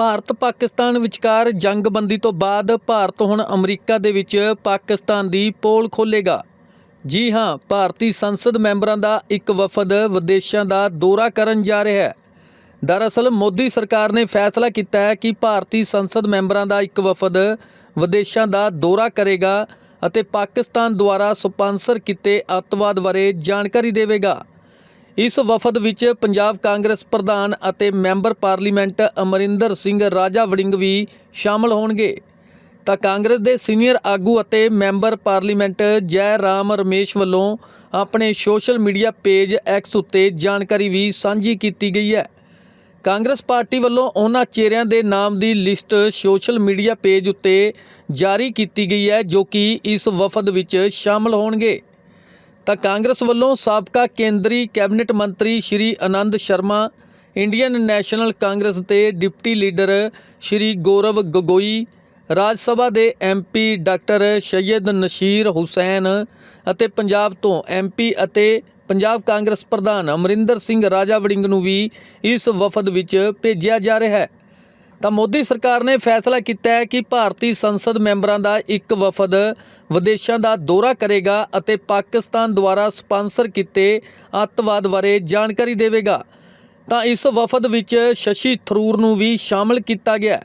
ਭਾਰਤ ਪਾਕਿਸਤਾਨ ਵਿਚਕਾਰ ਜੰਗਬੰਦੀ ਤੋਂ ਬਾਅਦ ਭਾਰਤ ਹੁਣ ਅਮਰੀਕਾ ਦੇ ਵਿੱਚ ਪਾਕਿਸਤਾਨ ਦੀ ਪੋਲ ਖੋਲੇਗਾ ਜੀ ਹਾਂ, ਭਾਰਤੀ ਸੰਸਦ ਮੈਂਬਰਾਂ ਦਾ ਇੱਕ ਵਫਦ ਵਿਦੇਸ਼ਾਂ ਦਾ ਦੌਰਾ ਕਰਨ ਜਾ ਰਿਹਾ ਹੈ। ਦਰਅਸਲ, ਮੋਦੀ ਸਰਕਾਰ ਨੇ ਫੈਸਲਾ ਕੀਤਾ ਹੈ ਕਿ ਭਾਰਤੀ ਸੰਸਦ ਮੈਂਬਰਾਂ ਦਾ ਇੱਕ ਵਫਦ ਵਿਦੇਸ਼ਾਂ ਦਾ ਦੌਰਾ ਕਰੇਗਾ ਅਤੇ ਪਾਕਿਸਤਾਨ ਦੁਆਰਾ ਸਪਾਂਸਰ ਕੀਤੇ ਅੱਤਵਾਦ ਬਾਰੇ ਜਾਣਕਾਰੀ ਦੇਵੇਗਾ। ਇਸ ਵਫਦ ਵਿੱਚ ਪੰਜਾਬ ਕਾਂਗਰਸ ਪ੍ਰਧਾਨ ਅਤੇ ਮੈਂਬਰ ਪਾਰਲੀਮੈਂਟ ਅਮਰਿੰਦਰ ਸਿੰਘ ਰਾਜਾ ਵੜਿੰਗ ਵੀ ਸ਼ਾਮਲ ਹੋਣਗੇ। ਤਾਂ ਕਾਂਗਰਸ ਦੇ ਸੀਨੀਅਰ ਆਗੂ ਅਤੇ ਮੈਂਬਰ ਪਾਰਲੀਮੈਂਟ ਜੈ ਰਾਮ ਰਮੇਸ਼ ਵੱਲੋਂ ਆਪਣੇ ਸੋਸ਼ਲ ਮੀਡੀਆ ਪੇਜ ਐਕਸ ਉੱਤੇ ਜਾਣਕਾਰੀ ਵੀ ਸਾਂਝੀ ਕੀਤੀ ਗਈ ਹੈ। ਕਾਂਗਰਸ ਪਾਰਟੀ ਵੱਲੋਂ ਉਹਨਾਂ ਚਿਹਰਿਆਂ ਦੇ ਨਾਮ ਦੀ ਲਿਸਟ ਸੋਸ਼ਲ ਮੀਡੀਆ ਪੇਜ ਉੱਤੇ ਜਾਰੀ ਕੀਤੀ ਗਈ ਹੈ, ਜੋ ਕਿ ਇਸ ਵਫਦ ਵਿੱਚ ਸ਼ਾਮਲ ਹੋਣਗੇ। ਤਾਂ ਕਾਂਗਰਸ ਵੱਲੋਂ ਸਾਬਕਾ ਕੇਂਦਰੀ ਕੈਬਨਿਟ ਮੰਤਰੀ ਸ਼੍ਰੀ ਆਨੰਦ ਸ਼ਰਮਾ, ਇੰਡੀਅਨ ਨੈਸ਼ਨਲ ਕਾਂਗਰਸ ਦੇ ਡਿਪਟੀ ਲੀਡਰ ਸ਼੍ਰੀ ਗੌਰਵ ਗਗੋਈ, ਰਾਜ ਸਭਾ ਦੇ ਐਮਪੀ ਡਾਕਟਰ ਸੈਯਦ ਨਸ਼ੀਰ ਹੁਸੈਨ ਅਤੇ ਪੰਜਾਬ ਤੋਂ ਐਮਪੀ ਅਤੇ ਪੰਜਾਬ ਕਾਂਗਰਸ ਪ੍ਰਧਾਨ ਅਮਰਿੰਦਰ ਸਿੰਘ ਰਾਜਾ ਵੜਿੰਗ ਨੂੰ ਵੀ ਇਸ ਵਫਦ ਵਿੱਚ ਭੇਜਿਆ ਜਾ ਰਿਹਾ ਹੈ। ਤਾਂ ਮੋਦੀ ਸਰਕਾਰ ਨੇ ਫੈਸਲਾ ਕੀਤਾ ਹੈ ਕਿ ਭਾਰਤੀ ਸੰਸਦ ਮੈਂਬਰਾਂ ਦਾ ਇੱਕ ਵਫਦ ਵਿਦੇਸ਼ਾਂ ਦਾ ਦੌਰਾ ਕਰੇਗਾ ਅਤੇ ਪਾਕਿਸਤਾਨ ਦੁਆਰਾ ਸਪਾਂਸਰ ਕੀਤੇ ਅੱਤਵਾਦ ਬਾਰੇ ਜਾਣਕਾਰੀ ਦੇਵੇਗਾ। ਤਾਂ ਇਸ ਵਫਦ ਵਿੱਚ ਸ਼ਸ਼ੀ ਥਰੂਰ ਨੂੰ ਵੀ ਸ਼ਾਮਲ ਕੀਤਾ ਗਿਆ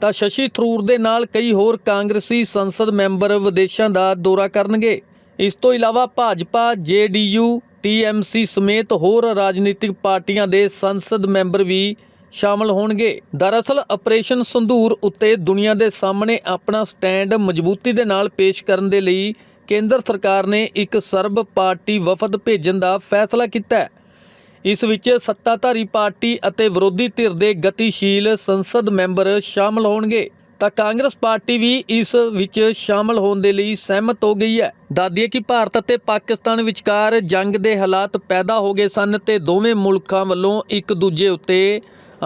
ਤਾਂ ਸ਼ਸ਼ੀ ਥਰੂਰ ਦੇ ਨਾਲ ਕਈ ਹੋਰ ਕਾਂਗਰਸੀ ਸੰਸਦ ਮੈਂਬਰ ਵਿਦੇਸ਼ਾਂ ਦਾ ਦੌਰਾ ਕਰਨਗੇ। ਇਸ ਤੋਂ ਇਲਾਵਾ ਭਾਜਪਾ, ਜੇਡੀਯੂ, ਟੀਐਮਸੀ ਸਮੇਤ ਹੋਰ ਰਾਜਨੀਤਿਕ ਪਾਰਟੀਆਂ ਦੇ ਸੰਸਦ ਮੈਂਬਰ ਵੀ ਸ਼ਾਮਲ ਹੋਣਗੇ। ਦਰਅਸਲ, ਆਪਰੇਸ਼ਨ ਸੰਧੂਰ ਉੱਤੇ ਦੁਨੀਆ ਦੇ ਸਾਹਮਣੇ ਆਪਣਾ ਸਟੈਂਡ ਮਜ਼ਬੂਤੀ ਦੇ ਨਾਲ ਪੇਸ਼ ਕਰਨ ਦੇ ਲਈ ਕੇਂਦਰ ਸਰਕਾਰ ਨੇ ਇੱਕ ਸਰਬ ਪਾਰਟੀ ਵਫਦ ਭੇਜਣ ਦਾ ਫੈਸਲਾ ਕੀਤਾ ਹੈ। ਇਸ ਵਿੱਚ ਸੱਤਾਧਾਰੀ ਪਾਰਟੀ ਅਤੇ ਵਿਰੋਧੀ ਧਿਰ ਦੇ ਗਤੀਸ਼ੀਲ ਸੰਸਦ ਮੈਂਬਰ ਸ਼ਾਮਲ ਹੋਣਗੇ। ਤਾਂ ਕਾਂਗਰਸ ਪਾਰਟੀ ਵੀ ਇਸ ਵਿੱਚ ਸ਼ਾਮਲ ਹੋਣ ਦੇ ਲਈ ਸਹਿਮਤ ਹੋ ਗਈ ਹੈ। ਦੱਸਦੀਏ ਕਿ ਭਾਰਤ ਅਤੇ ਪਾਕਿਸਤਾਨ ਵਿਚਕਾਰ ਜੰਗ ਦੇ ਹਾਲਾਤ ਪੈਦਾ ਹੋ ਗਏ ਸਨ ਤੇ ਦੋਵੇਂ ਮੁਲਕਾਂ ਵੱਲੋਂ ਇੱਕ ਦੂਜੇ ਉੱਤੇ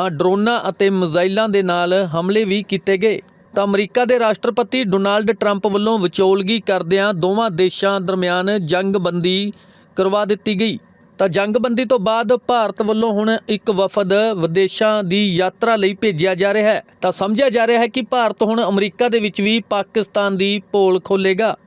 ਡਰੋਨਾਂ ਅਤੇ ਮਿਜ਼ਾਈਲਾਂ ਦੇ ਨਾਲ ਹਮਲੇ ਵੀ ਕੀਤੇ ਗਏ। ਤਾਂ ਅਮਰੀਕਾ ਦੇ ਰਾਸ਼ਟਰਪਤੀ ਡੋਨਾਲਡ ਟਰੰਪ ਵੱਲੋਂ ਵਿਚੋਲਗੀ ਕਰਦਿਆਂ ਦੋਵਾਂ ਦੇਸ਼ਾਂ ਦਰਮਿਆਨ ਜੰਗਬੰਦੀ ਕਰਵਾ ਦਿੱਤੀ ਗਈ। ਤਾਂ ਜੰਗਬੰਦੀ ਤੋਂ ਬਾਅਦ ਭਾਰਤ ਵੱਲੋਂ ਹੁਣ ਇੱਕ ਵਫਦ ਵਿਦੇਸ਼ਾਂ ਦੀ ਯਾਤਰਾ ਲਈ ਭੇਜਿਆ ਜਾ ਰਿਹਾ ਹੈ। ਤਾਂ ਸਮਝਿਆ ਜਾ ਰਿਹਾ ਹੈ ਕਿ ਭਾਰਤ ਹੁਣ ਅਮਰੀਕਾ ਦੇ ਵਿੱਚ ਵੀ ਪਾਕਿਸਤਾਨ ਦੀ ਪੋਲ ਖੋਲੇਗਾ